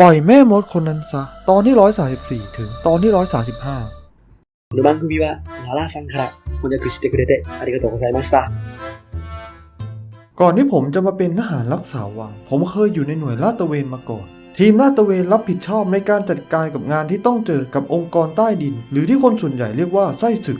ปล่อยแม่มดคนนั้นซะ ตอนที่ 134 ถึงตอนที่ 135 この番組はララさんから翻訳してくれてありがとうございました。 ก่อนที่ผมจะมาเป็นทหารรักษาวัง ผมเคยอยู่ในหน่วยลาดตระเวนมาก่อน ทีมลาดตระเวนรับผิดชอบในการจัดการกับงานที่ต้องเจอกับองค์กรใต้ดิน หรือที่คนส่วนใหญ่เรียกว่าไส้ศึก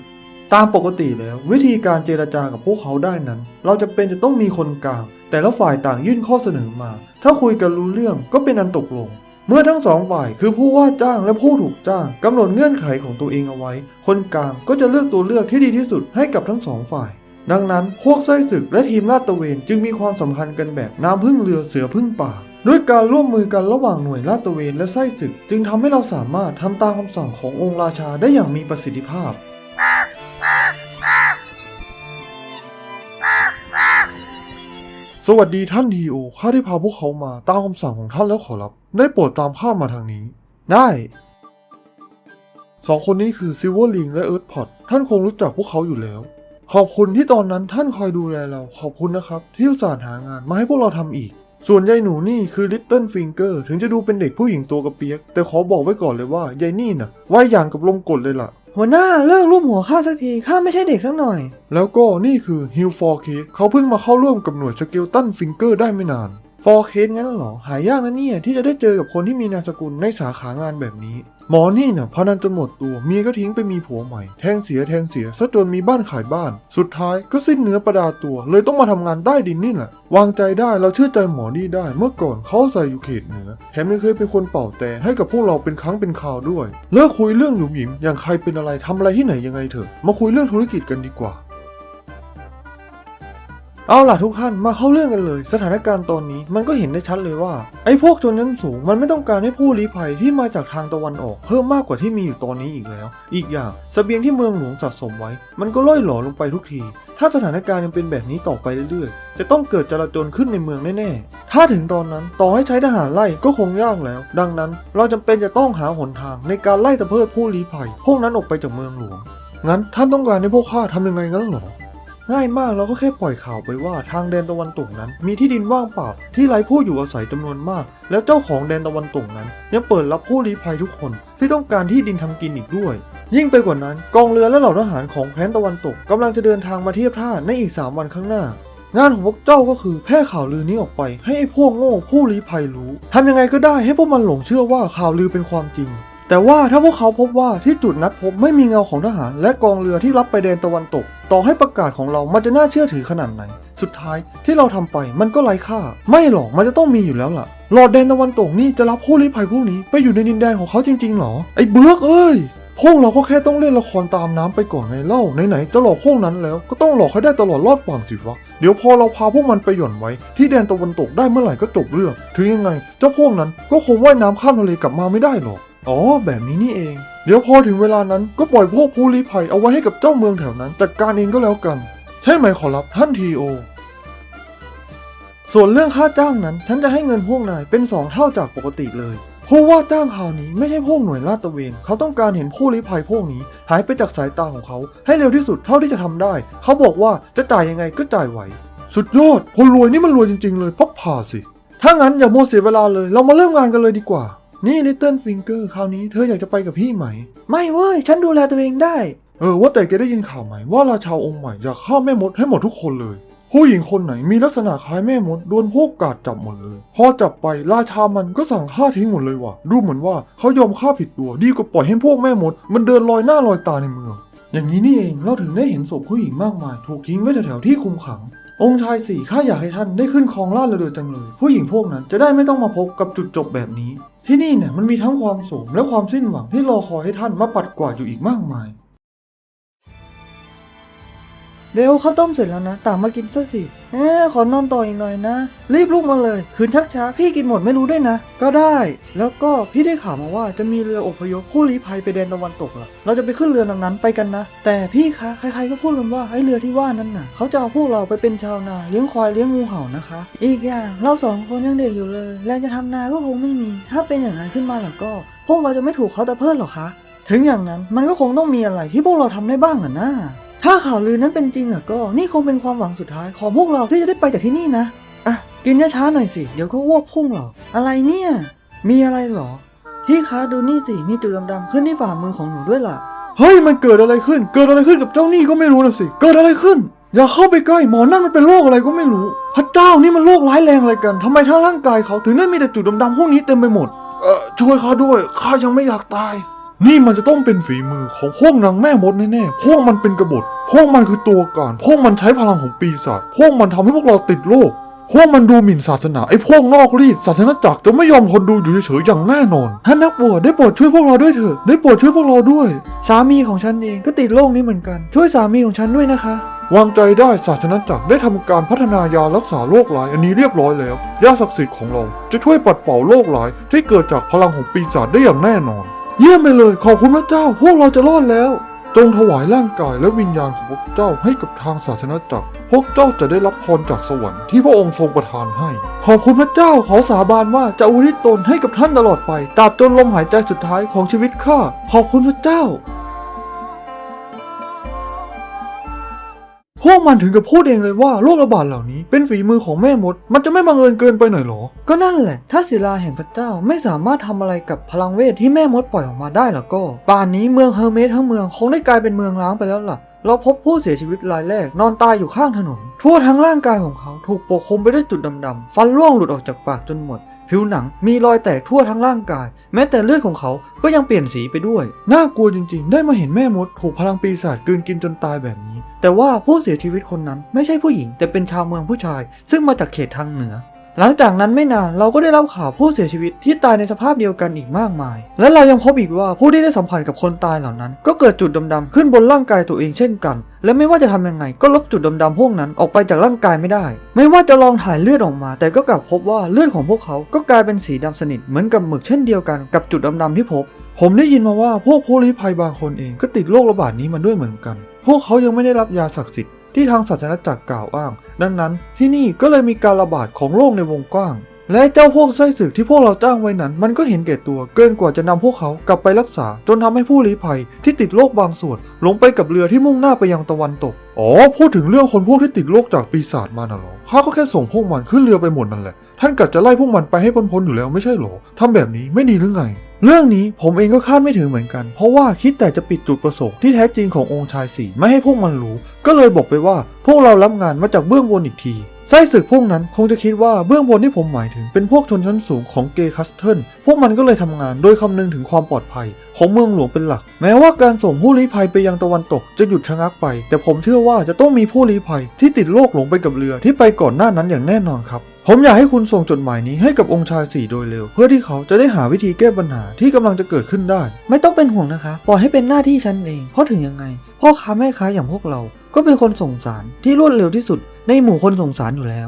ตามปกติแล้ว วิธีการเจรจากับพวกเขาได้นั้น เราจะเป็นจะต้องมีคนกลาง แต่ละฝ่ายต่างยื่นข้อเสนอมา ถ้าคุยกันรู้เรื่องก็เป็นอันตกลง เมื่อทั้งสองฝ่ายคือผู้ว่าจ้างและผู้ถูกจ้างกำหนดเงื่อนไขของตัวเองเอาไว้ คนกลางก็จะเลือกตัวเลือกที่ดีที่สุดให้กับทั้งสองฝ่าย ดังนั้นพวกไส้ศึกและทีมลาดตระเวนจึงมีความสัมพันธ์กันแบบน้ำพึ่งเรือเสือพึ่งป่าด้วยการร่วมมือกันระหว่างหน่วยลาดตระเวนและไส้ศึก จึงทำให้เราสามารถทำตามคำสั่งขององค์ราชาได้อย่างมีประสิทธิภาพ สวัสดีท่านทีโอ ข้าได้พาพวกเขามาตามคำสั่งของท่านแล้วขอรับ ได้โปรดตามข้ามาทางนี้ ได้สองคนนี้คือซิลเวอร์ลิงและเอิร์ธพอตท่านคงรู้จักพวกเขาอยู่แล้ว ขอบคุณที่ตอนนั้นท่านคอยดูแลเราขอบคุณนะครับ ที่อุตส่าห์หางานมาให้พวกเราทำอีก ส่วนยายหนูนี่คือลิตเติ้ลฟิงเกอร์ถึงจะดูเป็นเด็กผู้หญิงตัวกระเปียก แต่ขอบอกไว้ก่อนเลยว่ายายนี่น่ะว่ายอย่างกับลมกดเลยล่ะ หัวหน้าเลิกรูปหัวข้าสักทีข้าไม่ใช่เด็กสักหน่อย แล้วก็นี่คือฮิลฟอร์เคสเขาเพิ่งมาเข้าร่วมกับหน่วยสเกลตันฟิงเกอร์ได้ไม่นานฟอร์เคสงั้นเหรอ หายากนะเนี่ยที่จะได้เจอกับคนที่มีนามสกุลในสาขางานแบบนี้ หมอนี่น่ะพนันจนหมดตัวเมียก็ทิ้งไปมีผัวใหม่ แทงเสียแทงเสียซะจนมีบ้านขายบ้าน สุดท้ายก็สิ้นเนื้อประดาตัว เลยต้องมาทำงานใต้ดินนี่แหละ วางใจได้เราเชื่อใจหมอนี่ได้ เมื่อก่อนเขาอาศัยอยู่เขตเหนือ แถมยังเคยเป็นคนเป่าแต่ให้กับพวกเราเป็นครั้งเป็นคราวด้วย เลิกคุยเรื่องหยุมหยิมอย่างใครเป็นอะไรทำอะไรที่ไหนยังไงเถอะมาคุยเรื่องธุรกิจกันดีกว่า เอาล่ะทุกท่านมาเข้าเรื่องกันเลย สถานการณ์ตอนนี้มันก็เห็นได้ชัดเลยว่า ไอ้พวกชนชั้นสูงมันไม่ต้องการให้ผู้ลี้ภัยที่มาจากทางตะวันออก เพิ่มมากกว่าที่มีอยู่ตอนนี้อีกแล้ว อีกอย่างเสบียงที่เมืองหลวงสะสมไว้ มันก็ล่อยหลอลงไปทุกที ถ้าสถานการณ์ยังเป็นแบบนี้ต่อไปเรื่อยๆ จะต้องเกิดจลาจลขึ้นในเมืองแน่ๆ ถ้าถึงตอนนั้นต่อให้ใช้ทหารไล่ก็คงยากแล้ว ดังนั้นเราจำเป็นจะต้องหาหนทางในการไล่ตะเพิดผู้ลี้ภัย พวกนั้นออกไปจากเมืองหลวงงั้นท่านต้องการให้พวกข้าทำยังไงงั้นหรอ ง่ายมากเราก็แค่ปล่อยข่าวไปว่าทางแดนตะวันตกนั้น มีที่ดินว่างเปล่า ที่ไร้ผู้อยู่อาศัยจำนวนมาก แล้วเจ้าของแดนตะวันตกนั้นยังเปิดรับผู้ลี้ภัยทุกคน ที่ต้องการที่ดินทำกินอีกด้วย ยิ่งไปกว่านั้นกองเรือและเหล่าทหารของแคว้นตะวันตกกำลังจะเดินทางมาเทียบท่าในอีก 3 วันข้างหน้า งานของพวกเจ้าก็คือแพร่ข่าวลือนี้ออกไป ให้ไอ้พวกโง่ผู้ลี้ภัยรู้ทำยังไงก็ได้ให้พวกมันหลงเชื่อว่าข่าวลือเป็นความจริง แต่ว่าถ้าพวกเขาพบว่าที่จุดนัดพบไม่มีเงาของทหารและกองเรือที่รับไปแดนตะวันตก ต่อให้ประกาศของเรามันจะน่าเชื่อถือขนาดไหน สุดท้ายที่เราทำไปมันก็ไร้ค่า ไม่หรอกมันจะต้องมีอยู่แล้วล่ะหลอดแดนตะวันตกนี่จะรับผู้ลี้ภัยพวกนี้ไปอยู่ในดินแดนของเขาจริงๆหรอไอ้เบือกเอ้ยพวกเราก็แค่ต้องเล่นละครตามน้ำไปก่อนไงเล่าไหนๆจะหลอกพวกนั้นแล้วก็ต้องหลอกให้ได้ตลอดรอดฝั่งสิวะเดี๋ยวพอเราพาพวกมันไปหย่อนไว้ ที่แดนตะวันตกได้เมื่อไหร่ก็จบเรื่องถึงยังไงเจ้าพวกนั้นก็คงว่ายน้ำข้ามทะเลกลับมาไม่ได้หรอก อ๋อ แบบนี้นี่เอง เดี๋ยวพอถึงเวลานั้นก็ปล่อยพวกผู้ลี้ภัยเอาไว้ให้กับเจ้าเมืองแถวนั้นจัดการเองก็แล้วกัน ใช่ไหมขอรับท่านทีโอ ส่วนเรื่องค่าจ้างนั้น ฉันจะให้เงินพวกนายเป็นสองเท่าจากปกติเลยเพราะว่าจ้างคราวนี้ไม่ใช่พวกหน่วยลาดตระเวน เขาต้องการเห็นผู้ลี้ภัยพวกนี้ หายไปจากสายตาของเขา ให้เร็วที่สุดเท่าที่จะทำได้ เขาบอกว่าจะจ่ายยังไงก็จ่ายไหว สุดยอดคนรวยนี่มันรวยจริง ๆ เลยพับผ่าสิ ถ้างั้นอย่าโมเสียเวลาเลย เรามาเริ่มงานกันเลยดีกว่า นี่ลิตเติ้ลฟิงเกอร์คราวนี้เธออยากจะไปกับพี่ไหม ไม่เว้ย ฉันดูแลตัวเองได้ เออ ว่าแต่แกได้ยินข่าวไหมว่าราชาองค์ใหม่อยากฆ่าแม่มดให้หมดทุกคนเลย ผู้หญิงคนไหนมีลักษณะคล้ายแม่มดโดนพวกกาดจับหมดเลย พอจับไปราชามันก็สั่งฆ่าทิ้งหมดเลยว่ะ ดูเหมือนว่าเขายอมฆ่าผิดตัวดีกว่าปล่อยให้พวกแม่มด มันเดินลอยหน้าลอยตาในเมือง อย่างนี้นี่เองเราถึงได้เห็นศพผู้หญิงมากมาย ถูกทิ้งไว้แถวๆที่คุมขัง องค์ชายสี่ข้าอยากให้ท่านได้ขึ้นครองราชย์เรือจังเลย ผู้หญิงพวกนั้นจะได้ไม่ต้องมาพบกับจุดจบแบบนี้ ที่นี่เนี่ยมันมีทั้งความโสมและความสิ้นหวังที่รอคอยให้ท่านมาปัดกวาดอยู่อีกมากมาย เร็วข้าวต้มเสร็จแล้วนะตางมากินซะสิเอ๊ขอนอนต่ออีกหน่อยนะ รีบลุกมาเลย คืนชักช้าพี่กินหมดไม่รู้ด้วยนะ ก็ได้ แล้วก็พี่ได้ข่าวมาว่าจะมีเรืออพยพผู้ลี้ภัยไปแดนตะวันตกเหรอเราจะไปขึ้นเรือลำนั้นไปกันนะ แต่พี่คะใครๆก็พูดกันว่าไอ้เรือที่ว่านั้นน่ะเขาจะเอาพวกเราไปเป็นชาวนาเลี้ยงควายเลี้ยงงูเห่านะคะ อีกอย่างเราสองคนยังเด็กอยู่เลยแรงจะทำนาก็คงไม่มี ถ้าเป็นอย่างนั้นขึ้นมาแล้วก็ พวกเราจะไม่ถูกเขาตะเพิดหรอคะ ถึงอย่างนั้นมันก็คงต้องมีอะไรที่พวกเราทำได้บ้างอะนะ ถ้าข่าวลือนั้นเป็นจริงอะก็นี่คงเป็นความหวังสุดท้ายของพวกเราที่จะได้ไปจากที่นี่นะ อะ กินช้าๆหน่อยสิ เดี๋ยวก็อ้วกพุ่งหรอกอะไรเนี่ย มีอะไรเหรอ พี่คะดูนี่สิ มีจุดดำๆขึ้นที่ฝ่ามือของหนูด้วยล่ะ เฮ้ยมันเกิดอะไรขึ้น เกิดอะไรขึ้นกับเจ้านี่ก็ไม่รู้นะสิ เกิดอะไรขึ้น อย่าเข้าไปใกล้หมอนั่นมันเป็นโรคอะไรก็ไม่รู้ พระเจ้านี่มันโรคร้ายแรงอะไรกันทำไมทั้งร่างกายเขาถึงได้มีแต่จุดดำๆพวกนี้เต็มไปหมด เออช่วยข้าด้วยข้ายังไม่อยากตาย นี่มันจะต้องเป็นฝีมือของพวกนางแม่มดแน่ๆ พวกมันเป็นกบฏ พวกมันคือตัวการ พวกมันใช้พลังของปีศาจ พวกมันทำให้พวกเราติดโรคพวกมันดูหมิ่นศาสนา ไอ้พวกนอกรีดศาสนาจักรจะไม่ยอมทนดูอยู่เฉยๆอย่างแน่นอนท่านนักบวชได้โปรดช่วยพวกเราด้วยเถอะ ได้โปรดช่วยพวกเราด้วย สามีของฉันเองก็ติดโรคนี้เหมือนกัน ช่วยสามีของฉันด้วยนะคะวางใจได้ศาสนาจักรได้ทำการพัฒนายารักษาโรคร้ายอันนี้เรียบร้อยแล้ว ยาศักดิ์สิทธิ์ของเราจะช่วยปัดเป่าโรคร้ายที่เกิดจากพลังของปีศาจได้อย่างแน่นอน เยี่ยมไปเลย ขอบคุณพระเจ้า พวกเราจะรอดแล้ว จงถวายร่างกายและวิญญาณของพวกเจ้าให้กับทางศาสนาจักร พวกเจ้าจะได้รับพรจากสวรรค์ที่พระองค์ทรงประทานให้ ขอบคุณพระเจ้าขอสาบานว่าจะอุทิศตนให้กับท่านตลอดไปตราบจนลมหายใจสุดท้ายของชีวิตข้า ขอบคุณพระเจ้า มันถึงกับพูดเองเลยว่าโรคระบาดเหล่านี้เป็นฝีมือของแม่มด มันจะไม่บังเอิญเกินไปหน่อยหรอ ก็นั่นแหละ ถ้าศิลาแห่งพระเจ้าไม่สามารถทำอะไรกับพลังเวทที่แม่มดปล่อยออกมาได้แล้วก็ ป่านนี้เมืองเฮอร์เมสทั้งเมืองคงได้กลายเป็นเมืองร้างไปแล้วล่ะเราพบผู้เสียชีวิตรายแรกนอนตายอยู่ข้างถนน ทั่วทั้งร่างกายของเขาถูกปกคลุมไปด้วยจุดดำๆฟันร่วงหลุดออกจากปากจนหมด ผิวหนังมีรอยแตกทั่วทั้งร่างกาย แม้แต่เลือดของเขาก็ยังเปลี่ยนสีไปด้วย น่ากลัวจริงๆ ได้มาเห็นแม่มดถูกพลังปีศาจกลืนกินจนตายแบบนี้ แต่ว่าผู้เสียชีวิตคนนั้นไม่ใช่ผู้หญิง แต่เป็นชาวเมืองผู้ชาย ซึ่งมาจากเขตทางเหนือ หลังจากนั้นไม่นานเราก็ได้รับข่าวผู้เสียชีวิตที่ตายในสภาพเดียวกันอีกมากมาย และเรายังพบอีกว่าผู้ที่ได้สัมผัสกับคนตายเหล่านั้น ก็เกิดจุดดำๆขึ้นบนร่างกายตัวเองเช่นกัน และไม่ว่าจะทำยังไงก็ลบจุดดำๆพวกนั้นออกไปจากร่างกายไม่ได้ ไม่ว่าจะลองถ่ายเลือดออกมา แต่ก็กลับพบว่าเลือดของพวกเขาก็กลายเป็นสีดำสนิทเหมือนกับหมึกเช่นเดียวกันกับจุดดำๆที่พบ ผมได้ยินมาว่าพวกผู้ลี้ภัยบางคนเองก็ติดโรคระบาดนี้มาด้วยเหมือนกัน พวกเขายังไม่ได้รับยาศักดิ์สิทธิ์ ที่ทางศาสนาจักรกล่าวอ้าง ดังนั้นที่นี่ก็เลยมีการระบาดของโรคในวงกว้าง และเจ้าพวกไส้ศึกที่พวกเราจ้างไว้นั้น มันก็เห็นแก่ตัวเกินกว่าจะนำพวกเขากลับไปรักษา จนทำให้ผู้ลี้ภัยที่ติดโรคบางส่วนหลงไปกับเรือที่มุ่งหน้าไปยังตะวันตก อ๋อ พูดถึงเรื่องคนพวกที่ติดโรคจากปีศาจมาน่ะหรอข้าก็แค่ส่งพวกมันขึ้นเรือไปหมดนั่นแหละ ท่านกัดจะไล่พวกมันไปให้พ้นๆอยู่แล้วไม่ใช่หรอทำแบบนี้ไม่ดีหรือไง เรื่องนี้ผมเองก็คาดไม่ถึงเหมือนกัน เพราะว่าคิดแต่จะปิดจุดประสงค์ที่แท้จริงขององค์ชายสี่ไม่ให้พวกมันรู้ ก็เลยบอกไปว่าพวกเรารับงานมาจากเบื้องบนอีกทีไส้ศึกพวกนั้นคงจะคิดว่าเบื้องบนที่ผมหมายถึงเป็นพวกชนชั้นสูงของเกย์คัสเทิลพวกมันก็เลยทำงานโดยคำนึงถึงความปลอดภัย ของเมืองหลวงเป็นหลัก แม้ว่าการส่งผู้ลี้ภัยไปยังตะวันตกจะหยุดชะงักไป แต่ผมเชื่อว่าจะต้องมีผู้ลี้ภัยที่ติดโรคหลงไปกับเรือที่ไปก่อนหน้านั้นอย่างแน่นอนครับ ผมอยากให้คุณส่งจดหมายนี้ให้กับองค์ชายสี่โดยเร็ว เพื่อที่เขาจะได้หาวิธีแก้ปัญหาที่กำลังจะเกิดขึ้นได้ ไม่ต้องเป็นห่วงนะคะ ปล่อยให้เป็นหน้าที่ฉันเอง เพราะถึงยังไง พ่อค้าแม่ค้าอย่างพวกเรา ก็เป็นคนส่งสารที่รวดเร็วที่สุด ในหมู่คนส่งสารอยู่แล้ว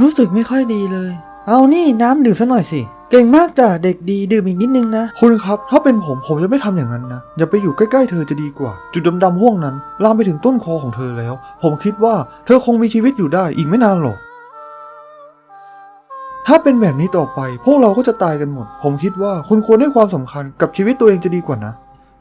รู้สึกไม่ค่อยดีเลย เอานี่น้ำดื่มซะหน่อยสิ เก่งมากจ้ะเด็กดีดื่มอีกนิดนึงนะ คุณครับ ถ้าเป็นผมผมจะไม่ทำอย่างนั้นนะ อย่าไปอยู่ใกล้ๆเธอจะดีกว่า จุดดำๆห่วงนั้น ลามไปถึงต้นคอของเธอแล้ว ผมคิดว่าเธอคงมีชีวิตอยู่ได้อีกไม่นานหรอก ถ้าเป็นแบบนี้ต่อไป พวกเราก็จะตายกันหมด ผมคิดว่าคุณควรให้ความสำคัญกับชีวิตตัวเองจะดีกว่านะ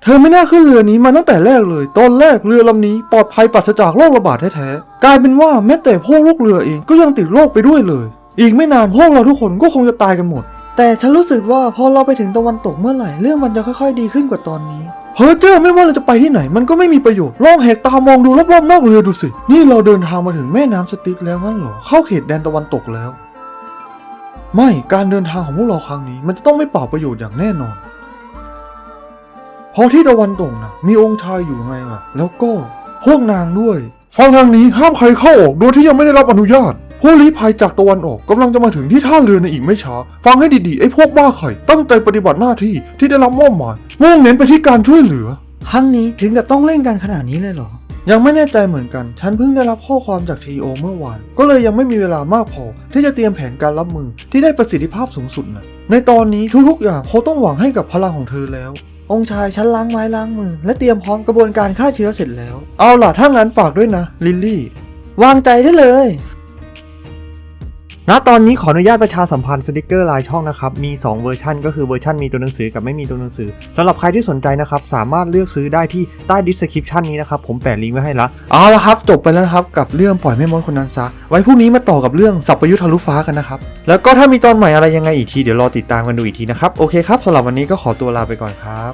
เธอไม่น่าขึ้นเรือนี้มาตั้งแต่แรกเลย ตอนแรกเรือลำนี้ปลอดภัยปราศจากโรคระบาดแท้ๆ กลายเป็นว่าแม้แต่พวกลูกเรือเองก็ยังติดโรคไปด้วยเลย อีกไม่นานพวกเราทุกคนก็คงจะตายกันหมด แต่ฉันรู้สึกว่าพอเราไปถึงตะวันตกเมื่อไหร่เรื่องมันจะค่อยๆ ดีขึ้นกว่าตอนนี้เฮ้ยเจ้าไม่ว่าเราจะไปที่ไหนมันก็ไม่มีประโยชน์ลองแหกตามองดูรอบๆนอกเรือดูสิ นี่เราเดินทางมาถึงแม่น้ำสติกแล้วงั้นเหรอ เข้าเขตแดนตะวันตกแล้ว ไม่การเดินทางของพวกเราครั้งนี้ มันจะต้องไม่เปล่าประโยชน์อย่างแน่นอนพราะที่ตะวันตกนะมีองค์ชายอยู่ไงล่ะ แล้วก็พวกนางด้วยฟังทางนี้ห้ามใครเข้าออกโดยที่ยังไม่ได้รับอนุญาต ผู้ลี้ภัยจากตะวันออกกำลังจะมาถึงที่ท่าเรือในอีกไม่ช้า ฟังให้ดีๆ ไอ้พวกบ้าไข่ตั้งใจปฏิบัติหน้าที่ที่ได้รับมอบหมายมุ่งเน้นไปที่การช่วยเหลือ ครั้งนี้ถึงกับต้องเล่นกันขนาดนี้เลยเหรอ ยังไม่แน่ใจเหมือนกัน ฉันเพิ่งได้รับข้อความจากทีโอเมื่อวาน ก็เลยยังไม่มีเวลามากพอ ที่จะเตรียมแผนการรับมือที่ได้ประสิทธิภาพสูงสุดนะในตอนนี้ทุกๆอย่างเขาต้องหวังให้กับพลังของเธอแล้ว องค์ชายฉันล้างไม้ล้างมือ และเตรียมพร้อมกระบวนการฆ่าเชื้อเสร็จแล้ว เอาล่ะถ้างั้นฝากด้วยนะลิลลี่ วางใจได้เลย ณตอนนี้ขออนุญาตประชาสัมพันธ์สติกเกอร์ลายช่องนะครับ มี 2 เวอร์ชันก็คือเวอร์ชันมีตัวหนังสือกับไม่มีตัวหนังสือสำหรับใครที่สนใจนะครับ สามารถเลือกซื้อได้ที่ใต้ดิสคริปชันนี้นะครับ ผมแปะลิงก์ไว้ให้ละเอาละครับ จบไปแล้วครับ กับเรื่องปล่อยแม่มดคนนั้นซะ ไว้พรุ่งนี้มาต่อกับเรื่องสัพยุทธทะลุฟ้ากันนะครับ แล้วก็ถ้ามีตอนใหม่อะไรยังไงอีกทีเดี๋ยวรอติดตามกันดูอีกทีนะครับโอเคครับสำหรับวันนี้ก็ขอตัวลาไปก่อนครับ